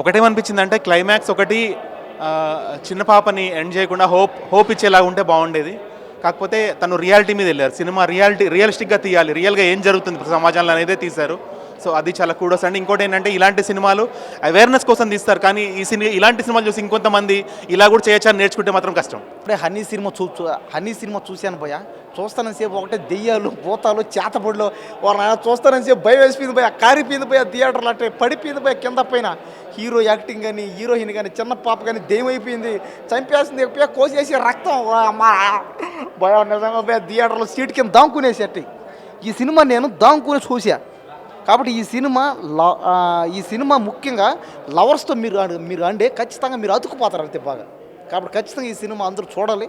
ఒకటేమనిపించింది అంటే క్లైమాక్స్ ఒకటి చిన్న పాపని ఎండ్ చేయకుండా హోప్ హోప్ ఇచ్చేలాగా ఉంటే బాగుండేది. కాకపోతే తను రియాలిటీ మీద వెళ్ళారు. సినిమా రియాలిటీ రియలిస్టిక్గా తీయాలి. రియల్గా ఏం జరుగుతుంది? సమాజంలో అనేది తీశారు. సో అది చాలా కూడోస్ అండి ఇంకోటి ఏంటంటే ఇలాంటి సినిమాలు అవేర్నెస్ కోసం తీస్తారు. కానీ ఈ సినిమా ఇలాంటి సినిమాలు చూసి ఇంకొంతమంది ఇలా కూడా చేయొచ్చని నేర్చుకుంటే మాత్రం కష్టం. ఇప్పుడే హనీ సినిమా చూ హనీ సినిమా చూశాను భయ చూస్తానని సేపు ఒకటే దెయ్యాలు భూతాలు చేతబడులు వాళ్ళ నాయన చూస్తానని సేపు భయం వేసిపోయింది పోయా కారిపోయింది పోయా థియేటర్లు అంటే పడిపోయింది పోయా కింద పైన. హీరో యాక్టింగ్ కానీ హీరోయిన్ కానీ చిన్న పాప కానీ దెయ్యం అయిపోయింది చంపేసింది పోయా కోసేసి రక్తం. వా అమ్మా. నిజంగా పోయా థియేటర్లో సీట్ కింద దాంకునేసేటి. ఈ సినిమా నేను దాంకుని చూసా కాబట్టి ఈ సినిమా ఈ సినిమా ముఖ్యంగా లవర్స్తో మీరు మీరు అంటే ఖచ్చితంగా మీరు అతుకుపోతారు అంతే బాగా. కాబట్టి ఖచ్చితంగా ఈ సినిమా అందరూ చూడాలి.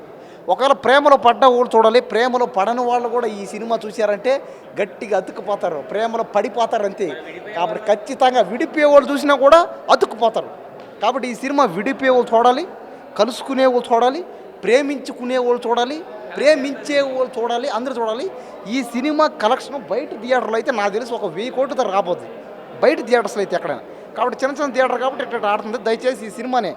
ఒకవేళ ప్రేమలో పడ్డ వాళ్ళు చూడాలి. ప్రేమలో పడని వాళ్ళు కూడా ఈ సినిమా చూశారంటే గట్టిగా అతుక్కుపోతారు. ప్రేమలో పడిపోతారు అంతే. కాబట్టి ఖచ్చితంగా విడిపోయే వాళ్ళు చూసినా కూడా అతుక్కుపోతారు. కాబట్టి ఈ సినిమా విడిపోయే వాళ్ళు చూడాలి. కలుసుకునే వాళ్ళు చూడాలి. ప్రేమించుకునే వాళ్ళు చూడాలి. ప్రేమించే వాళ్ళు చూడాలి అందరూ చూడాలి. ఈ సినిమా కలెక్షన్ బయట థియేటర్లో అయితే నాకు తెలిసి ఒక వెయ్యి కోట్ల ధర రాబోద్ది. బయట థియేటర్స్లో అయితే ఎక్కడైనా. కాబట్టి చిన్న చిన్న థియేటర్ కాబట్టి ఇక్కడ ఆడుతుంది. దయచేసి ఈ సినిమానే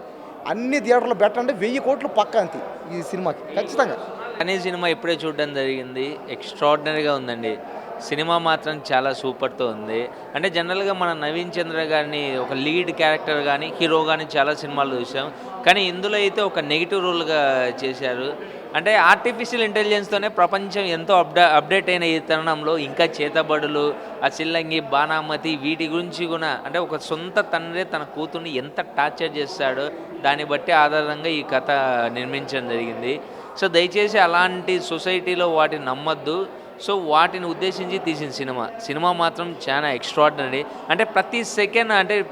అన్ని థియేటర్లో పెట్టండి. వెయ్యి కోట్లు పక్క అంతే ఈ సినిమాకి. ఖచ్చితంగా. అనే సినిమా ఇప్పుడే చూడడం జరిగింది. ఎక్స్ట్రాడినరీగా ఉందండి. సినిమా మాత్రం చాలా సూపర్తో ఉంది. అంటే జనరల్గా మన నవీన్ చంద్ర గారిని ఒక లీడ్ క్యారెక్టర్ కానీ హీరో కానీ చాలా సినిమాలు చూసాం. కానీ ఇందులో అయితే ఒక నెగిటివ్ రోల్గా చేశారు. అంటే ఆర్టిఫిషియల్ ఇంటెలిజెన్స్తోనే ప్రపంచం ఎంతో అప్డే అప్డేట్ అయిన ఈ తరుణంలో ఇంకా చేతబడులు ఆ చిల్లంగి బాణామతి వీటి గురించి కూడా అంటే ఒక సొంత తండ్రి తన కూతుర్ని ఎంత టార్చర్ చేస్తాడో దాన్ని బట్టి ఆధారంగా ఈ కథ నిర్మించడం జరిగింది. సో దయచేసి అలాంటి సొసైటీలో వాటిని నమ్మద్దు. సో వాటిని ఉద్దేశించి తీసిన సినిమా. సినిమా మాత్రం చాలా ఎక్స్ట్రాడినరీ అంటే ప్రతి సెకండ్ అంటే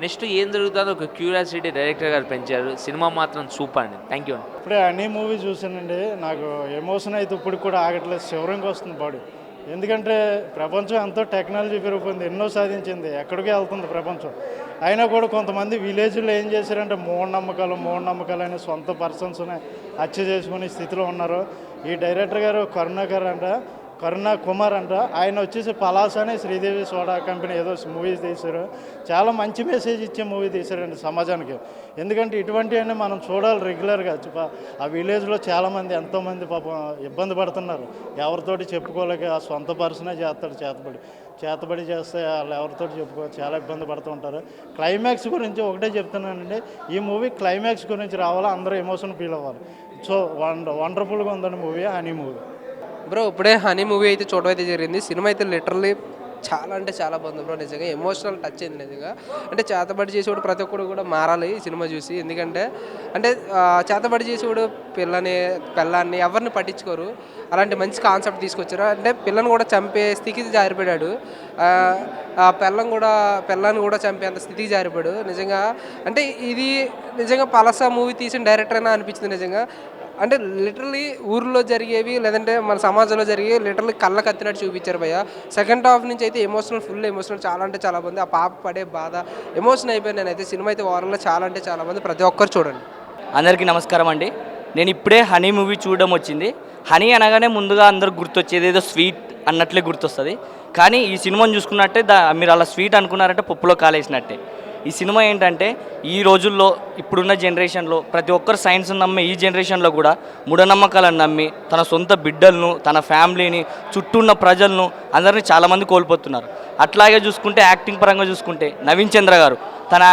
నెక్స్ట్ ఏం జరుగుతుందో ఒక క్యూరియాసిటీ డైరెక్టర్ గారు పెంచారు. సినిమా మాత్రం సూపర్ అండి. థ్యాంక్ యూ అండి. ఇప్పుడే అన్ని మూవీ చూసానండి నాకు ఎమోషన్ అయితే ఇప్పుడు కూడా ఆగట్లేదు. శివరంగా వస్తుంది బాడీ. ఎందుకంటే ప్రపంచం ఎంతో టెక్నాలజీ పెరిగిపోయింది. ఎన్నో సాధించింది. ఎక్కడికే వెళ్తుంది ప్రపంచం. అయినా కూడా కొంతమంది విలేజ్లో ఏం చేశారంటే మూఢనమ్మకాలు మూఢనమ్మకాలు అనే సొంత పర్సన్స్ని హత్య చేసుకునే స్థితిలో ఉన్నారు. ఈ డైరెక్టర్ గారు కరుణాకర్ అంట. కరుణ కుమార్ అంట. ఆయన వచ్చేసి పలాస అనే శ్రీదేవి సోడా కంపెనీ ఏదో మూవీస్ తీశారు. చాలా మంచి మెసేజ్ ఇచ్చే మూవీ తీశారండి సమాజానికి. ఎందుకంటే ఇటువంటివన్నీ మనం చూడాలి రెగ్యులర్గా ఆ విలేజ్లో చాలామంది ఎంతోమంది పాపం ఇబ్బంది పడుతున్నారు. ఎవరితోటి చెప్పుకోలేక ఆ సొంత పర్సనే చేస్తాడు చేతబడి. చేతబడి చేస్తే వాళ్ళు ఎవరితో చెప్పుకో చాలా ఇబ్బంది పడుతూ ఉంటారు. క్లైమాక్స్ గురించి ఒకటే చెప్తున్నానండి. ఈ మూవీ క్లైమాక్స్ గురించి రావాలా? అందరూ ఎమోషన్ ఫీల్ అవ్వాలి. సో వండ వండర్ఫుల్గా ఉందండి మూవీ హనీ మూవీ బ్రో ఇప్పుడే హనీ మూవీ అయితే చూడడం అయితే జరిగింది. సినిమా అయితే లిటరల్లీ చాలా అంటే చాలా బాగుంది బ్రో నిజంగా. ఎమోషనల్ టచ్ అయింది నిజంగా. అంటే చేతబడి చేసేవాడు ప్రతి ఒక్కడు కూడా మారాలి ఈ సినిమా చూసి. ఎందుకంటే అంటే చేతబడి చేసేవాడు పిల్లని పిల్లాన్ని ఎవరిని పట్టించుకోరు. అలాంటి మంచి కాన్సెప్ట్ తీసుకొచ్చారు. అంటే పిల్లని కూడా చంపే స్థితికి జారిపడాడు. ఆ, ఆ పిల్లం కూడా పిల్లని కూడా చంపేంత స్థితికి జారిపోయాడు నిజంగా అంటే ఇది నిజంగా పలస మూవీ తీసిన డైరెక్టర్ అయినా అనిపించింది నిజంగా. అంటే లిటరలీ ఊర్లో జరిగేవి లేదంటే మన సమాజంలో జరిగే లిటరలీ కళ్ళ కత్తినట్టు చూపించారు భయ్య. సెకండ్ హాఫ్ నుంచి అయితే ఎమోషనల్ ఫుల్ ఎమోషనల్ చాలా అంటే చాలా బాగుంది ఆ పాప పడే బాధ ఎమోషన్ అయిపోయాను నేనైతే సినిమా అయితే ఓవరాల్గా చాలా అంటే చాలా మంది ప్రతి ఒక్కరు చూడండి. అందరికీ నమస్కారం అండి. నేను ఇప్పుడే హనీ మూవీ చూడడం వచ్చింది. హనీ అనగానే ముందుగా అందరు గుర్తొచ్చేది ఏదో స్వీట్ అన్నట్లే గుర్తొస్తుంది. కానీ ఈ సినిమాను చూసుకున్నట్టే దా మీరు అలా స్వీట్ అనుకున్నారంటే పప్పులో కాలేసినట్టే. ఈ సినిమా ఏంటంటే ఈ రోజుల్లో ఇప్పుడున్న జనరేషన్లో ప్రతి ఒక్కరు సైన్స్ నమ్మే ఈ జనరేషన్లో కూడా మూఢనమ్మకాలను నమ్మి తన సొంత బిడ్డలను తన ఫ్యామిలీని చుట్టూ ఉన్న ప్రజలను అందరినీ చాలామంది కోల్పోతున్నారు. అట్లాగే చూసుకుంటే యాక్టింగ్ పరంగా చూసుకుంటే నవీన్ చంద్ర గారు తన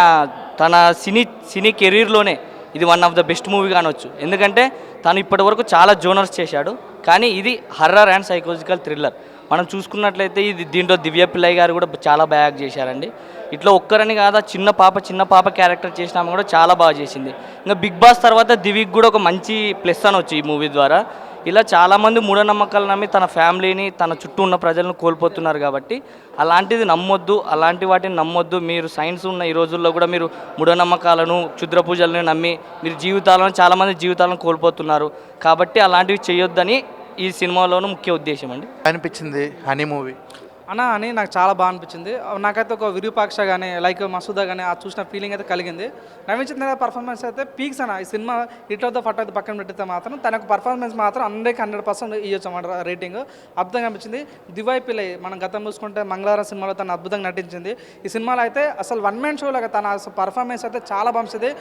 తన సినీ సినీ కెరీర్లోనే ఇది one of the best movie కానొచ్చు. ఎందుకంటే తను ఇప్పటివరకు చాలా జోనర్స్ చేశాడు. కానీ ఇది హర్రర్ అండ్ సైకలాజికల్ థ్రిల్లర్. మనం చూసుకున్నట్లయితే ఇది దీంట్లో దివ్య పిల్లయ్య గారు కూడా చాలా బాగా యాక్ట్ చేశారండి. ఇట్లా ఒక్కరని కాదా చిన్న పాప చిన్న పాప క్యారెక్టర్ చేసిన కూడా చాలా బాగా చేసింది. ఇంకా బిగ్ బాస్ తర్వాత దివిక్ కూడా ఒక మంచి ప్లస్ వచ్చి ఈ మూవీ ద్వారా. ఇలా చాలామంది మూఢనమ్మకాలు నమ్మి తన ఫ్యామిలీని తన చుట్టూ ఉన్న ప్రజలను కోల్పోతున్నారు కాబట్టి అలాంటిది నమ్మొద్దు అలాంటి వాటిని నమ్మొద్దు. మీరు సైన్స్ ఉన్న ఈ రోజుల్లో కూడా మీరు మూఢనమ్మకాలను క్షుద్ర పూజలను నమ్మి మీరు జీవితాలను చాలామంది జీవితాలను కోల్పోతున్నారు. కాబట్టి అలాంటివి చేయొద్దని ఈ సినిమాలోనూ ముఖ్య ఉద్దేశం అండి. అనిపించింది హనీ మూవీ. అన్న అని నాకు చాలా బాగా అనిపించింది. నాకైతే ఒక విరూపాక్ష కానీ లైక్ మసూదా కానీ ఆ చూసిన ఫీలింగ్ అయితే కలిగింది. నవీన్ చంద్ర పర్ఫార్మెన్స్ అయితే పీక్స్ అన్న. ఈ సినిమా ఇట్లతో ఫట్ అయితే పక్కన పెట్టితే మాత్రం తన యొక్క పర్ఫార్మెన్స్ మాత్రం హండ్రెడ్కి హండ్రెడ్ పర్సెంట్ ఇవ్వచ్చు అన్నమాట రేటింగ్. అద్భుతంగా అనిపించింది. దివాయి పిల్లై మనం గతం చూసుకుంటే మంగళవారం సినిమాలో తను అద్భుతంగా నటించింది. ఈ సినిమాలో అయితే అసలు వన్ మ్యాన్ షో లాగా తన పర్ఫార్మెన్స్ అయితే చాలా బాగుంది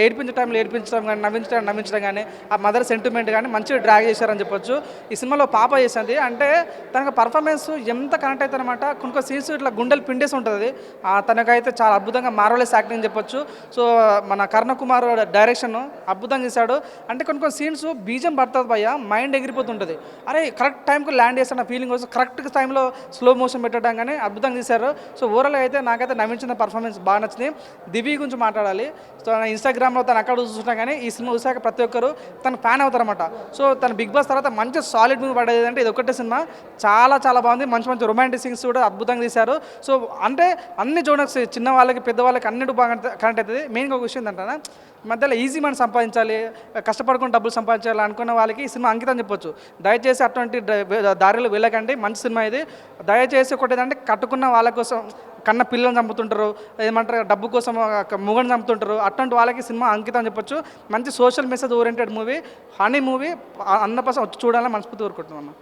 ఏడిపించే టైంలో ఏడిపించడం కానీ నవ్వించడం నవ్వించడం కానీ ఆ మదర్ సెంటిమెంట్ కానీ మంచిగా డ్రాగ్ చేశారని చెప్పొచ్చు. ఈ సినిమాలో పాప చేసింది. అంటే తనకు పర్ఫార్మెన్స్ ఎంత కనెక్ట్ కట్ అయితే అనమాట కొన్ని సీన్స్ ఇట్లా గుండెలు పిండేసి ఉంటుంది. తనకైతే చాలా అద్భుతంగా మార్వలెస్ యాక్టింగ్ చెప్పొచ్చు. సో మన కర్ణ కుమార్ డైరెక్షన్ అద్భుతంగా చేశాడు. అంటే కొన్ని కొన్ని సీన్స్ బీజం పడుతుంది భయ్య మైండ్ ఎగిరిపోతుంటుంది. అరే కరెక్ట్ టైంకి ల్యాండ్ చేస్తాను ఫీలింగ్ వస్తుంది. కరెక్ట్ టైంలో స్లో మోషన్ పెట్టడం కానీ అద్భుతంగా చేశారు. సో ఓవరాల్ అయితే నాకైతే నవ్వించిన పర్ఫార్మెన్స్ బాగా నచ్చింది. దివి గురించి మాట్లాడాలి. సో నా ఇన్స్టాగ్రామ్లో తను అక్కడ చూసినా కానీ ఈ సినిమా చూసాక ప్రతి ఒక్కరు తన ఫ్యాన్ అవుతారనమాట సో తన బిగ్ బాస్ తర్వాత మంచి సాలిడ్ మూవీ పడేది అంటే ఇది ఒకటే సినిమా. చాలా చాలా బాగుంది. మంచి మంచి రొమాంటిక్ సీన్స్ కూడా అద్భుతంగా తీశారు. సో అంటే అన్ని జోనర్స్ చిన్న వాళ్ళకి పెద్ద అన్నిటి బాగా కనెక్ట్ అవుతుంది. మెయిన్గా ఒక విషయం ఏంటంటే మధ్యలో ఈజీ మనం సంపాదించాలి కష్టపడుకుని డబ్బులు సంపాదించాలి అనుకున్న వాళ్ళకి ఈ సినిమా అంకితం చెప్పొచ్చు. దయచేసి అటువంటి దారిలో వెళ్ళకండి. మంచి సినిమా ఇది. దయచేసి ఒకటి ఏంటంటే కట్టుకున్న వాళ్ళ కోసం కన్న పిల్లల్ని చంపుతుంటారు. ఏమంటారు డబ్బు కోసం ముగని చంపుతుంటారు. అటువంటి వాళ్ళకి సినిమా అంకితం చెప్పొచ్చు. మంచి social message oriented movie Honey movie అన్న పర్సన్ వచ్చి చూడాలని మనస్ఫూర్తి కోరుకుంటున్నాను